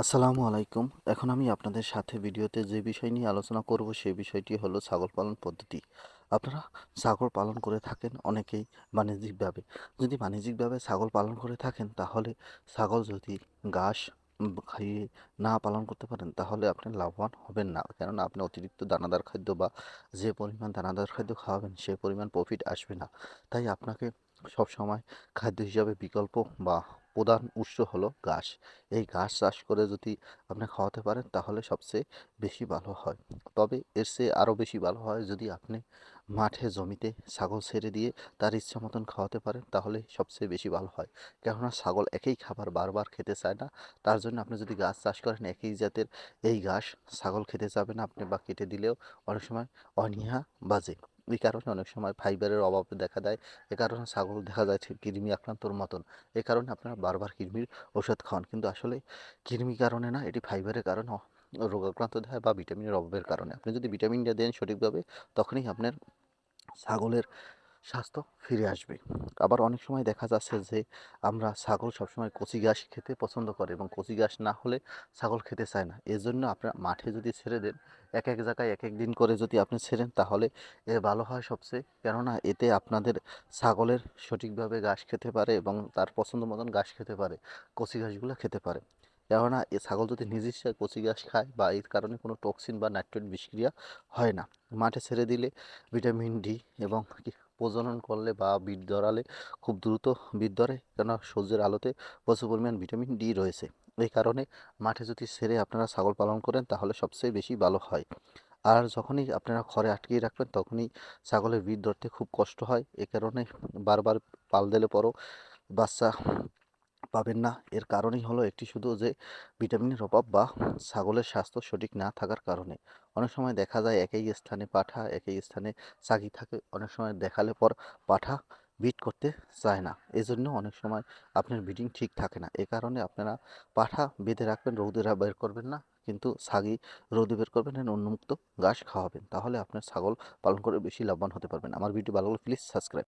আসসালামু আলাইকুম। এখন আমি আপনাদের সাথে ভিডিওতে যে বিষয় নিয়ে আলোচনা করব সেই বিষয়টি হলো ছাগল পালন পদ্ধতি। আপনারা ছাগল পালন করে থাকেন অনেকেই বাণিজ্যিকভাবে। যদি বাণিজ্যিকভাবে ছাগল পালন করে থাকেন, তাহলে ছাগল যদি ঘাস খাইয়ে না পালন করতে পারেন, তাহলে আপনি লাভবান হবেন না। কেননা আপনি অতিরিক্ত দানাদার খাদ্য বা যে পরিমাণ দানাদার খাদ্য খাওয়াবেন, সে পরিমাণ প্রফিট আসবে না। তাই আপনাকে সবসময় খাদ্য হিসাবে বিকল্প বা প্রধান উৎস হলো ঘাস। এই ঘাস চাষ করে যদি আপনি খাওয়াতে পারেন, তাহলে সবচেয়ে বেশি ভালো হয়। তবে এর চেয়ে আরও বেশি ভালো হয় যদি আপনি মাঠে জমিতে ছাগল ছেড়ে দিয়ে তার ইচ্ছা মতন খাওয়াতে পারেন, তাহলে সবচেয়ে বেশি ভালো হয়। কেননা ছাগল একই খাবার বারবার খেতে চায় না। তার জন্য আপনি যদি গাছ চাষ করেন, একই জাতের এই ঘাস ছাগল খেতে চাবে না আপনি বা কেটে দিলেও অনেক সময় অনীহা বাজে। এই কারণে অনেক সময় ফাইবারের অভাব দেখা দেয়। এ কারণে ছাগল দেখা যায় কৃমি আক্রান্তর মতন। এ কারণে আপনারা বারবার কৃমির ওষুধ খাওয়ান। কিন্তু আসলে কৃমি কারণে না, এটি ফাইবারের কারণে রোগাক্রান্ত দেয় বা ভিটামিনের অভাবের কারণে। আপনি যদি ভিটামিনটা দেন সঠিকভাবে, তখনই আপনার ছাগলের স্বাস্থ্য ফিরে আসবে। আবার অনেক সময় দেখা যাচ্ছে যে, আমরা ছাগল সবসময় কচি ঘাস খেতে পছন্দ করে এবং কচি ঘাস না হলে ছাগল খেতে চায় না। এর জন্য আপনার মাঠে যদি ছেড়ে দেন, এক এক জায়গায় এক এক দিন করে যদি আপনি ছেড়েন, তাহলে এ ভালো হয় সবচেয়ে। কেননা এতে আপনাদের ছাগলের সঠিকভাবে ঘাস খেতে পারে এবং তার পছন্দ মতন ঘাস খেতে পারে, কচি ঘাসগুলো খেতে পারে। কেননা এ ছাগল যদি নিজ ইচ্ছায় কচি ঘাস খায় বা এর কারণে কোনো টক্সিন বা নাইট্রেট বিষক্রিয়া হয় না। মাঠে ছেড়ে দিলে ভিটামিন ডি এবং প্রজনন করলে বা বীজ ধরালে খুব দ্রুত বীজ ধরে। কেননা সূর্যের আলোতে প্রচুর পরিমাণ ভিটামিন ডি রয়েছে। এই কারণে মাঠে যদি সেরে আপনারা ছাগল পালন করেন, তাহলে সবচেয়ে বেশি ভালো হয়। আর যখনই আপনারা ঘরে আটকিয়ে রাখবেন, তখনই ছাগলের বীজ ধরতে খুব কষ্ট হয়। এ কারণে বারবার পাল দিলে পরও বাচ্চা পাবেন না। এর কারণই হলো একটি শুধু যে, ভিটামিনের অভাব বা ছাগলের স্বাস্থ্য সঠিক না থাকার কারণে। অনেক সময় দেখা যায় একই স্থানে পাঠা, একই স্থানে চাকি থাকে, অনেক সময় দেখালে পর পাঠা বিট করতে চায় না। এজন্য অনেক সময় আপনার ব্রিডিং ঠিক থাকে না। এ কারণে আপনারা পাঠা বেঁধে রাখবেন, রৌদে বের করবেন না। কিন্তু ছাগি রৌদে বের করবেন and উন্মুক্ত ঘাস খাওয়াবেন। তাহলে আপনার ছাগল পালন করে বেশি লাভবান হতে পারবেন। আমার ভিডিও ভালো প্লিজ সাবস্ক্রাইব